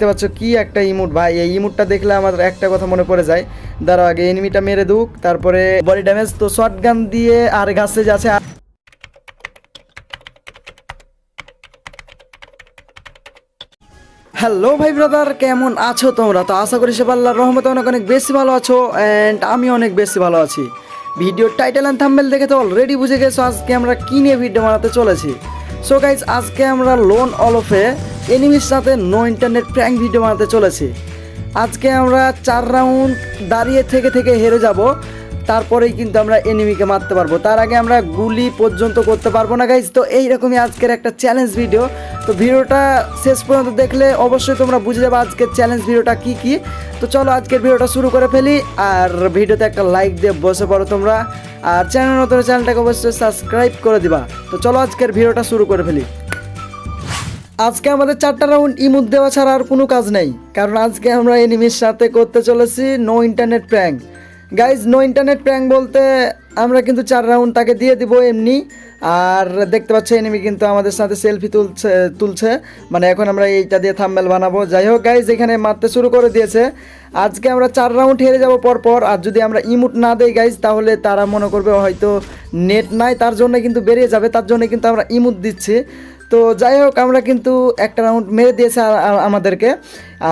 দেখতে পাচ্ছ কি একটা ইমুট। ভাই, এই ইমুটটা দেখলে আমার একটা কথা মনে পড়ে যায়। দাঁড়াও আগে এনিমিটা মেরে দুক, তারপরে বডি ড্যামেজ তো শর্ট গান দিয়ে আর গাছে যাচ্ছে হ্যালো ভাই ব্রাদার কেমন আছো তোমরা? তো আশা করি সব আল্লাহর রহমতে অনেক অনেক বেশি ভালো আছো অ্যান্ড আমি অনেক বেশি ভালো আছি। ভিডিওর টাইটেল অ্যান্ড থাম্বেল দেখে তো অলরেডি বুঝে গেছো আজকে আমরা কী নিয়ে ভিডিও বানাতে চলেছি। সো গাইজ আজকে আমরা লোন অলফে এনিমির সাথে নো ইন্টারনেট প্র্যাঙ্ক ভিডিও বানাতে চলেছি। আজকে আমরা চার রাউন্ড দাঁড়িয়ে থেকে থেকে হেরে যাব। তারপরেই কিন্তু আমরা এনিমিকে মারতে পারব। তার আগে আমরা গুলি পর্যন্ত করতে পারব না গাইজ তো এইরকমই আজকের একটা চ্যালেঞ্জ ভিডিও তো ভিডিওটা শেষ পর্যন্ত দেখলে অবশ্যই তোমরা বুঝে যাবে আজকের চ্যালেঞ্জ ভিডিওটা কি কি। তো চলো আজকের ভিডিওটা শুরু করে ফেলি। আর ভিডিওতে একটা লাইক দিয়ে বসে পড়ো তোমরা। আর চ্যানেল নতুন চ্যানেলটাকে অবশ্যই সাবস্ক্রাইব করে দিবা। তো চলো আজকের ভিডিওটা শুরু করে ফেলি। আজকে আমাদের চারটা রাউন্ড ইমুদ দেওয়া ছাড়া আর কোনো কাজ নেই, কারণ আজকে আমরা এনিমির সাথে করতে চলেছি no internet prank guys no internet prank বলতে আমরা কিন্তু চার রাউন্ড তাকে দিয়ে দিব এমনি, আর দেখতে পাচ্ছি এনিমি কিন্তু আমাদের সাথে সেলফি তুলছে তুলছে। মানে এখন আমরা এইটা দিয়ে থাম্বেল বানাবো। যাই হোক গাইজ এখানে মারতে শুরু করে দিয়েছে। আজকে আমরা চার রাউন্ড হেরে যাব পর পর আর যদি আমরা ইমুট না দেই গাইজ তাহলে তারা মনে করবে হয়তো নেট নাই, তার জন্য কিন্তু বেরিয়ে যাবে, তার জন্য কিন্তু আমরা ইমুট দিচ্ছি। তো যাই হোক, আমরা কিন্তু একটা রাউন্ড মেরে দিয়েছে আমাদেরকে।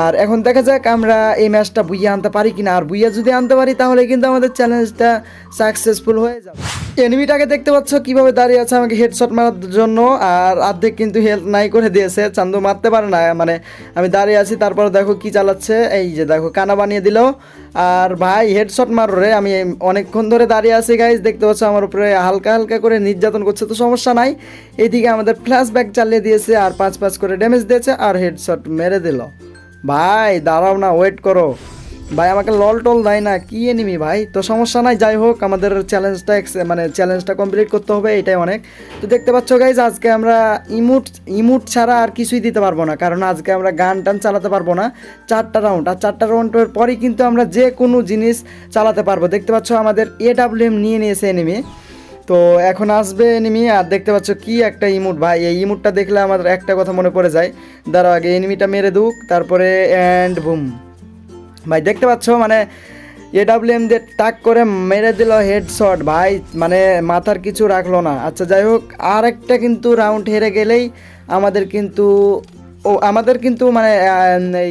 আর এখন দেখা যাক আমরা এই ম্যাচটা বুইয়ে আনতে পারি কিনা। আর বুইয়া যদি আনতে পারি, তাহলে কিন্তু আমাদের চ্যালেঞ্জটা সাকসেসফুল হয়ে যাবে। এনিমিটাকে দেখতে পাচ্ছ, কীভাবে দাঁড়িয়ে আছে আমাকে হেডশট মারার জন্য, আর অর্ধেক কিন্তু হেল্প নাই করে দিয়েছে, চান্দু মারতে পারে না মানে আমি দাঁড়িয়ে আছি, তারপর দেখো কি চালাচ্ছে, এই যে দেখো, কানা বানিয়ে দিল, আর ভাই হেডশট মারো রে, আমি অনেকক্ষণ ধরে দাঁড়িয়ে আছি গাইজ দেখতে পাচ্ছ আমার উপরে হালকা হালকা করে নির্যাতন করছে, তো সমস্যা নাই। এইদিকে আমাদের ফ্ল্যাশ ব্যাক চালিয়ে দিয়েছে, আর পাঁচ পাঁচ করে ড্যামেজ দিয়েছে, আর হেডশট মেরে দিল। ভাই, দাঁড়াও না ওয়েট করো। ভাই, আমাকে লল টল দেয় না, কি এনিমি ভাই? তো সমস্যা নাই, যাই হোক, আমাদের চ্যালেঞ্জটা মানে চ্যালেঞ্জটা কমপ্লিট করতে হবে, এটাই অনেক। তো দেখতে পাচ্ছ গাইজ আজকে আমরা ইমুট ইমুট ছাড়া আর কিছুই দিতে পারব না, কারণ আজকে আমরা গান টান চালাতে পারব না, চারটা রাউন্ড আর চারটা রাউন্ডের পরই কিন্তু আমরা যে কোনো জিনিস চালাতে পারব। দেখতে পাচ্ছ আমাদের এ ডাব্লিউ এম নিয়ে নিয়েছে এনিমি তো এখন আসবে এনিমি আর দেখতে পাচ্ছ কি একটা ইমুট ভাই। এই ইমুটটা দেখলে আমার একটা কথা মনে পড়ে যায়। দাঁড়াও আগে এনিমিটা মেরে দুক, তারপরে অ্যান্ড বুম ভাই, দেখতে পাচ্ছ মানে এডাব্লিউএম দিয়ে টাক করে মেরে দিল হেডশট ভাই মানে মাথার কিছু রাখল না। আচ্ছা যাই হোক আর একটা কিন্তু রাউন্ড হেরে গেলেই আমাদের কিন্তু, ও, আমাদের কিন্তু মানে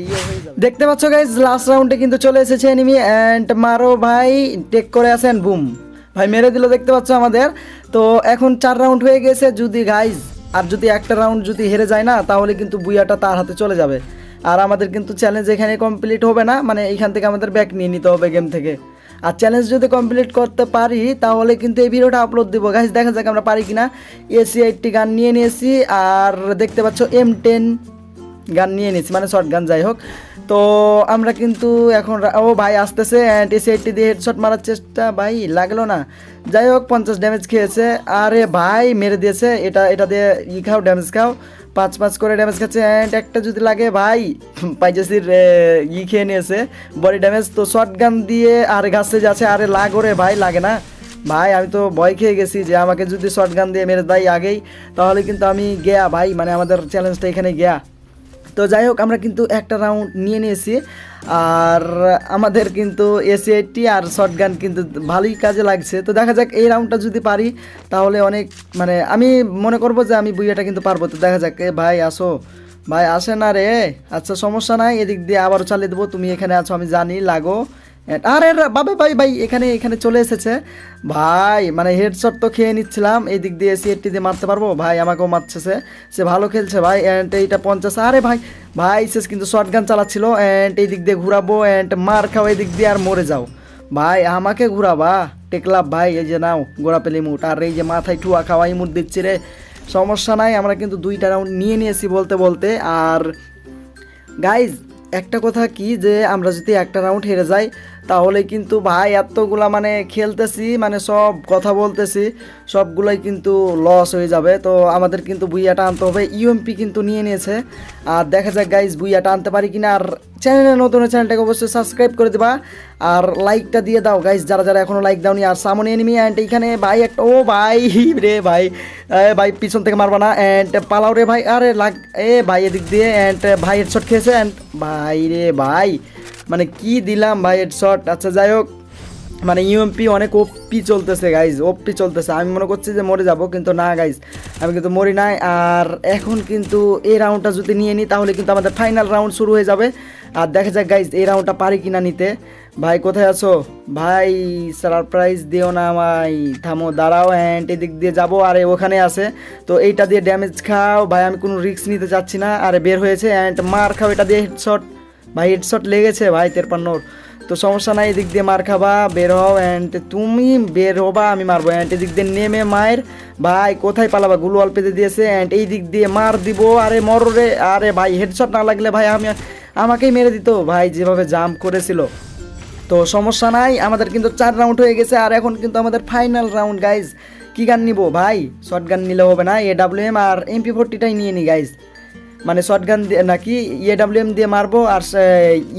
ইয়ে। দেখতে পাচ্ছ গাইজ লাস্ট রাউন্ডে কিন্তু চলে এসেছে এনিমি অ্যান্ড মারো, ভাই টেক করে আসেন বুম ভাই, মেরে দিল, দেখতে পাচ্ছ আমাদের। তো এখন চার রাউন্ড হয়ে গেছে, যদি গাইজ আর যদি একটা রাউন্ড যদি হেরে যায় না, তাহলে কিন্তু বুইয়াটা তার হাতে চলে যাবে। আর আমাদের কিন্তু চ্যালেঞ্জ এখানে কমপ্লিট হবে না মানে এখান থেকে আমাদের ব্যাক নিয়ে নিতে হবে গেম থেকে। আর চ্যালেঞ্জ যদি কমপ্লিট করতে পারি, তাহলে কিন্তু এই ভিডিওটা আপলোড দিব। গাইজ দেখা যাক আমরা পারি কিনা। এসি এইটটি গান নিয়ে নিয়েছি, আর দেখতে পাচ্ছ এম টেন গান নিয়ে নিয়েছি মানে শর্ট গান যাই হোক। তো আমরা কিন্তু এখন ও ভাই আসতেছে অ্যান্ড এসি দিয়ে হেডশট মারার চেষ্টা ভাই লাগল না। যাই হোক, পঞ্চাশ ড্যামেজ খেয়েছে। আরে ভাই, মেরে দিয়েছে। এটা এটা দিয়ে ই খাও ড্যামেজ খাও। পাঁচ পাঁচ করে ড্যামেজ খাচ্ছে অ্যান্ড একটা যদি লাগে ভাই পাইজেসির ই খেয়ে নিয়েছে। বডি ড্যামেজ তো শর্ট গান দিয়ে আর গাছে যাচ্ছে, আরে লাগো রে ভাই, লাগে না। ভাই, আমি তো ভয় খেয়ে গেছি যে আমাকে যদি শর্ট গান দিয়ে মেরে দেয় আগেই, তাহলে কিন্তু আমি গেয়া ভাই মানে আমাদের চ্যালেঞ্জটা এখানে গেয়া। তো যাই হোক, আমরা কিন্তু একটা রাউন্ড নিয়ে নিয়েছি। আর আমাদের কিন্তু এসি আর শর্ট গান কিন্তু ভালোই কাজে লাগছে। তো দেখা যাক, এই রাউন্ডটা যদি পারি, তাহলে অনেক মানে আমি মনে করব যে আমি বুইয়াটা কিন্তু পারব। তো দেখা যাক, এ ভাই আসো। ভাই আসে না রে। আচ্ছা সমস্যা নাই, এদিক দিয়ে আবারও চালিয়ে দেবো। তুমি এখানে আছো, আমি জানি, লাগো। আরে বাবা ভাই ভাই এখানে এখানে চলে এসেছে। ভাই মানে হেডশট তো খেয়ে নিচ্ছিলাম। এই দিক দিয়ে এসি এইটটি দিয়ে মারতে পারব? ভাই, আমাকেও মারছে সে ভালো খেলছে ভাই অ্যান্ড এইটা পঞ্চাশ। আরে ভাই ভাই, শেষ কিন্তু শর্ট গান চালাচ্ছিল। অ্যান্ড এই দিক দিয়ে ঘুরাবো অ্যান্ড মার খাও এই দিক দিয়ে আর মরে যাও। ভাই, আমাকে ঘুরাবা। টেকলাম ভাই, এই যে নাও গোড়া পেলি মুট আর এই যে মাথায় ঠুয়া খাওয়াই মুট দিচ্ছি রে। সমস্যা নাই, আমরা কিন্তু দুইটা রাউন্ড নিয়ে নিয়েছি বলতে বলতে। আর গাইজ একটা কথা কি যে, আমরা যদি একটা রাউন্ড হেরে যাই তাহলে কিন্তু ভাই এতগুলা মানে খেলতেছি মানে সব কথা বলতেছি, সবগুলোই কিন্তু লস হয়ে যাবে। তো আমাদের কিন্তু বুইয়াটা আনতে হবে ইউএমপি কিন্তু নিয়ে নিয়েছে। আর দেখা যাক গাইজ বুইয়াটা আনতে পারি কিনা। আর চ্যানেলে নতুন চ্যানেলটাকে অবশ্যই সাবস্ক্রাইব করে দিবা। আর লাইকটা দিয়ে দাও গাইজ যারা যারা এখনও লাইক দাওনি। আর সামনে এনিমি অ্যান্ড এখানে ভাই একটা, ও ভাই, রে ভাই। ভাই, পিছন থেকে মারবা না। অ্যান্ড পালাও রে ভাই। আরে লাগ, এ ভাই এদিক দিয়ে। অ্যান্ড ভাই হেডশট খেয়েছে। অ্যান্ড ভাই রে ভাই। মানে কি দিলাম ভাই হেডশট আচ্ছা যাই হোক মানে ইউএমপি অনেক ওপি চলতেছে গাইজ ওপি চলতেছে। আমি মনে করছি যে মরে যাব, কিন্তু না গাইজ আমি কিন্তু মরি নাই। আর এখন কিন্তু এই রাউন্ডটা যদি নিয়ে নিই, তাহলে কিন্তু আমাদের ফাইনাল রাউন্ড শুরু হয়ে যাবে। আর দেখা যাক গাইজ এই রাউন্ডটা পারি কিনা নিতে। ভাই, কোথায় আছো? ভাই সারপ্রাইজ দিও না আমায়। থামো, দাঁড়াও অ্যান্ড এদিক দিয়ে যাব, আরে ওখানে আছে। তো এইটা দিয়ে ড্যামেজ খাও। ভাই, আমি কোনো রিস্ক নিতে চাচ্ছি না। আরে বের হয়েছে অ্যান্ড মার খাও, এটা দিয়ে হেডশট ভাই হেডশট লেগেছে, ভাই তেরপান্নর। তো সমস্যা নাই, এদিক দিয়ে মার খাবা, বের হও অ্যান্ড তুমি বের হবা, আমি মারবো অ্যান্ড এদিক দিয়ে নেমে মায়ের, ভাই কোথায় পালাবা? গুলো পেতে দিয়েছে অ্যান্ড এই দিক দিয়ে মার দিব, আরে মর রে, আরে ভাই হেডশট না লাগলে ভাই আমি, আমাকেই মেরে দিত, ভাই যেভাবে জাম্প করেছিল। তো সমস্যা নাই, আমাদের কিন্তু চার রাউন্ড হয়ে গেছে, আর এখন কিন্তু আমাদের ফাইনাল রাউন্ড গাইজ কি গান নিব? ভাই শর্ট গান নিলে হবে না এ ডাব্লিউ এম আর এমপি ফোরটিটাই নিয়ে নি গাইজ মানে শর্ট গান দিয়ে, নাকি এ ডাব্লিউ এম দিয়ে মারবো আর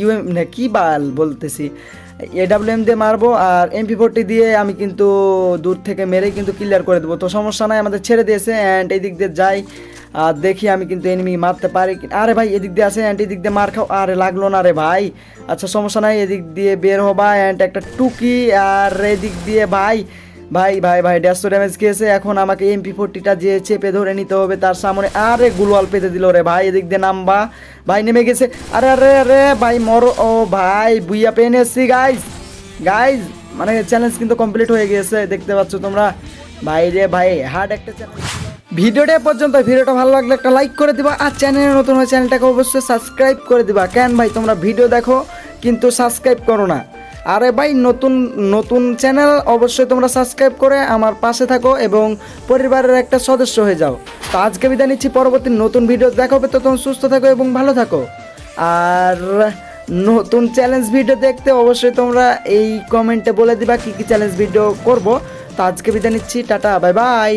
ইউএম না কি বাল বলতেছি? এ ডাব্লিউ এম দিয়ে মারবো আর এমপি ফোরটি দিয়ে আমি কিন্তু দূর থেকে মেরে কিন্তু ক্লিয়ার করে দেবো। তো সমস্যা নাই, আমাদের ছেড়ে দিয়েছে অ্যান্ড এই দিক দিয়ে যাই। আর দেখি আমি কিন্তু এনিমি মারতে পারি আরে ভাই, এদিক দিয়ে আসে অ্যান্ড এদিক দিয়ে মার খাও। আরে লাগল না রে ভাই। আচ্ছা সমস্যা নাই, এদিক দিয়ে বের হবা অ্যান্ড একটা টুকি আর এদিক দিয়ে ভাই। ভাই ভাই ভাই, দেড়শো ড্যামেজ খেয়েছে, এখন আমাকে এমপি ফোরটিটা যে চেপে ধরে নিতে হবে তার সামনে। আরে, গুলওয়াল পেতে দিল রে ভাই, এদিক দিয়ে নামবা। ভাই, নেমে গেছে। আরে আরে আরে, ভাই, মরো। ও ভাই, বুইয়া পেন এসছি গাইজ গাইজ মানে চ্যালেঞ্জ কিন্তু কমপ্লিট হয়ে গেছে, দেখতে পাচ্ছ তোমরা। ভাই রে ভাই হার্ড একটা চ্যালেঞ্জ ভিডিওটা পর্যন্ত, ভিডিওটা ভালো লাগলে একটা লাইক করে দিবা, আর চ্যানেলে নতুন হয় চ্যানেলটাকে অবশ্যই সাবস্ক্রাইব করে দিবা। কেন ভাই, তোমরা ভিডিও দেখো, কিন্তু সাবস্ক্রাইব করো না। আরে ভাই, নতুন নতুন চ্যানেল অবশ্যই তোমরা সাবস্ক্রাইব করে আমার পাশে থাকো এবং পরিবারের একটা সদস্য হয়ে যাও। তো আজকে বিদায় নিচ্ছি, পরবর্তী নতুন ভিডিও দেখা হবে তো তোমরা সুস্থ থাকো এবং ভালো থাকো। আর নতুন চ্যালেঞ্জ ভিডিও দেখতে অবশ্যই তোমরা এই কমেন্টে বলে দিবা কি কি চ্যালেঞ্জ ভিডিও করব। তো আজকে বিদায় নিচ্ছি, টাটা বাই বাই